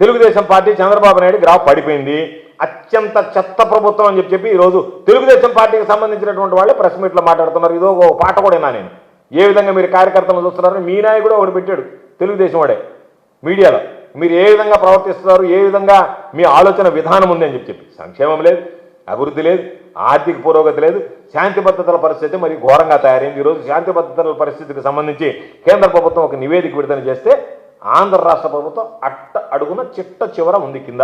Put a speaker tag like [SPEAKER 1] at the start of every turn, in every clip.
[SPEAKER 1] Telugu Desam party Chandrababu Naidu graph పడిపోయింది. అత్యంత చెత్త ప్రభుత్వం అని చెప్పి చెప్పి ఈరోజు తెలుగుదేశం పార్టీకి సంబంధించినటువంటి వాళ్ళే ప్రెస్ మీట్లో మాట్లాడుతున్నారు. ఇదో ఒక పాట కూడా విన్నా నేను. ఏ విధంగా మీరు కార్యకర్తలను చూస్తున్నారని మీ నాయకుడు ఒకటి పెట్టాడు. తెలుగుదేశం వాడే. మీడియాలో. మీరు ఏ విధంగా ప్రవర్తిస్తున్నారు? ఏ విధంగా మీ ఆలోచన విధానం ఉంది అని చెప్పి చెప్పి. సంక్షేమం లేదు అభివృద్ధి లేదు ఆర్థిక పురోగతి లేదు శాంతి భద్రతల పరిస్థితి మరి ఘోరంగా తయారైంది. ఈరోజు శాంతి భద్రతల పరిస్థితికి సంబంధించి కేంద్ర ప్రభుత్వం ఒక నివేదిక విడుదల చేస్తే ఆంధ్ర రాష్ట్ర ప్రభుత్వం అట్ట అడుగున చిట్ట చివర ఉంది కింద.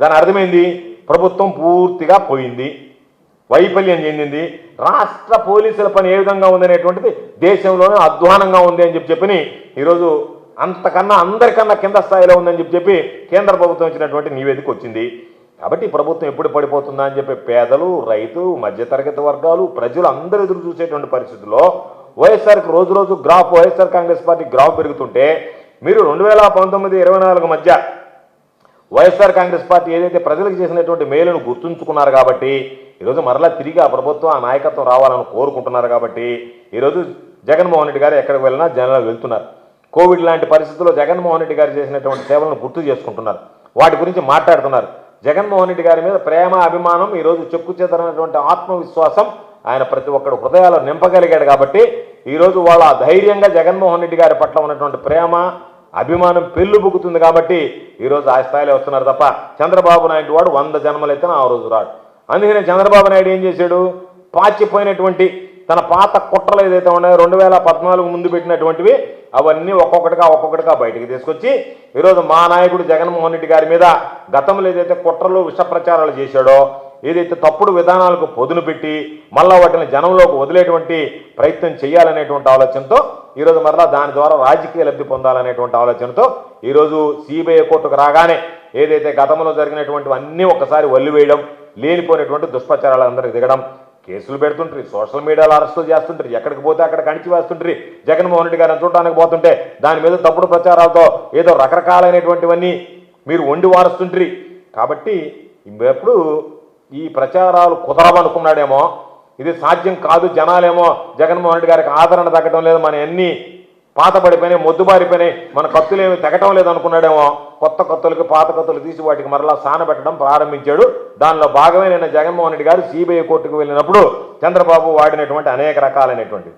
[SPEAKER 1] దాని అర్థమైంది? ప్రభుత్వం పూర్తిగా పోయింది. వైఫల్యం చెందింది. రాష్ట్ర పోలీసుల పని ఏ విధంగా ఉందనేటువంటిది దేశంలోనే అధ్వానంగా ఉంది అని చెప్పి చెప్పని ఈరోజు అంతకన్నా అందరికన్నా కింద స్థాయిలో ఉందని చెప్పి చెప్పి కేంద్ర ప్రభుత్వం ఇచ్చినటువంటి నివేదిక వచ్చింది. కాబట్టి ప్రభుత్వం ఎప్పుడు పడిపోతుందా అని చెప్పి పేదలు రైతు మధ్యతరగతి వర్గాలు ప్రజలు అందరూ ఎదురు చూసేటువంటి పరిస్థితుల్లో వైఎస్ఆర్కి రోజు రోజు graph YSR Congress party graph పెరుగుతుంటే మీరు రెండు వేల పంతొమ్మిది ఇరవై నాలుగు మధ్య వైఎస్ఆర్ కాంగ్రెస్ పార్టీ ఏదైతే ప్రజలకు చేసినటువంటి మేలును గుర్తుంచుకున్నారు కాబట్టి ఈరోజు మరలా తిరిగి ఆ ప్రభుత్వం ఆ నాయకత్వం రావాలని కోరుకుంటున్నారు కాబట్టి ఈరోజు జగన్మోహన్ రెడ్డి గారు ఎక్కడికి వెళ్ళినా జనాలు వెళ్తున్నారు. కోవిడ్ లాంటి పరిస్థితుల్లో జగన్మోహన్ రెడ్డి గారు చేసినటువంటి సేవలను గుర్తు చేసుకుంటున్నారు. వాటి గురించి మాట్లాడుతున్నారు. జగన్మోహన్ రెడ్డి గారి మీద ప్రేమ అభిమానం ఈరోజు చెక్కు చేతనటువంటి ఆత్మవిశ్వాసం ఆయన ప్రతి ఒక్కడు హృదయాలు నింపగలిగాడు కాబట్టి ఈరోజు వాళ్ళ ధైర్యంగా జగన్మోహన్ రెడ్డి గారి పట్ల ఉన్నటువంటి ప్రేమ అభిమానం పెళ్ళు బొక్కుతుంది కాబట్టి ఈరోజు ఆ స్థాయిలో వస్తున్నారు తప్ప చంద్రబాబు నాయుడు వాడు వంద జన్మలైతే ఆ రోజు రాడు. అందుకనే చంద్రబాబు నాయుడు ఏం చేశాడు? పాచిపోయినటువంటి తన పాత కుట్రలు ఏదైతే ఉన్నాయో రెండు వేల పద్నాలుగు ముందు పెట్టినటువంటివి అవన్నీ ఒక్కొక్కటిగా ఒక్కొక్కటిగా బయటికి తీసుకొచ్చి ఈరోజు మా నాయకుడు జగన్మోహన్ రెడ్డి గారి మీద గతంలో ఏదైతే కుట్రలు విష ప్రచారాలు చేశాడో ఏదైతే తప్పుడు విధానాలకు పొదును పెట్టి మళ్ళా వాటిని జనంలోకి వదిలేటువంటి ప్రయత్నం చేయాలనేటువంటి ఆలోచనతో ఈరోజు మరలా దాని ద్వారా రాజకీయ లబ్ధి పొందాలనేటువంటి ఆలోచనతో ఈరోజు సిబిఐ కోర్టుకు రాగానే ఏదైతే గతంలో జరిగినటువంటి అన్నీ ఒకసారి వల్లివేయడం లేనిపోయినటువంటి దుష్ప్రచారాలు అందరికి దిగడం కేసులు పెడుతుంటారు సోషల్ మీడియాలో అరెస్టులు చేస్తుంటారు ఎక్కడికి పోతే అక్కడ కణిచి వేస్తుంటారు జగన్మోహన్ రెడ్డి గారిని చూడడానికి పోతుంటే దాని మీద తప్పుడు ప్రచారాలతో ఏదో రకరకాలైనటువంటివన్నీ మీరు వండి వారుస్తుంటారు కాబట్టి ఎప్పుడు ఈ ప్రచారాలు కుదరవనుకున్నాడేమో ఇది సాధ్యం కాదు జనాలేమో జగన్మోహన్ రెడ్డి గారికి ఆదరణ తగ్గడం లేదు మన ఎన్ని పాత పడిపోయినాయి మొద్దుబారిపోయినాయి మన కత్తులేమి తెగటం లేదు అనుకున్నాడేమో కొత్త కత్తులకి పాత కత్తులు తీసి వాటికి మరలా సానబెట్టడం ప్రారంభించాడు. దానిలో భాగమే నిన్న జగన్మోహన్ రెడ్డి గారు సిబిఐ కోర్టుకు వెళ్ళినప్పుడు చంద్రబాబు వాడినటువంటి అనేక రకాలైనటువంటి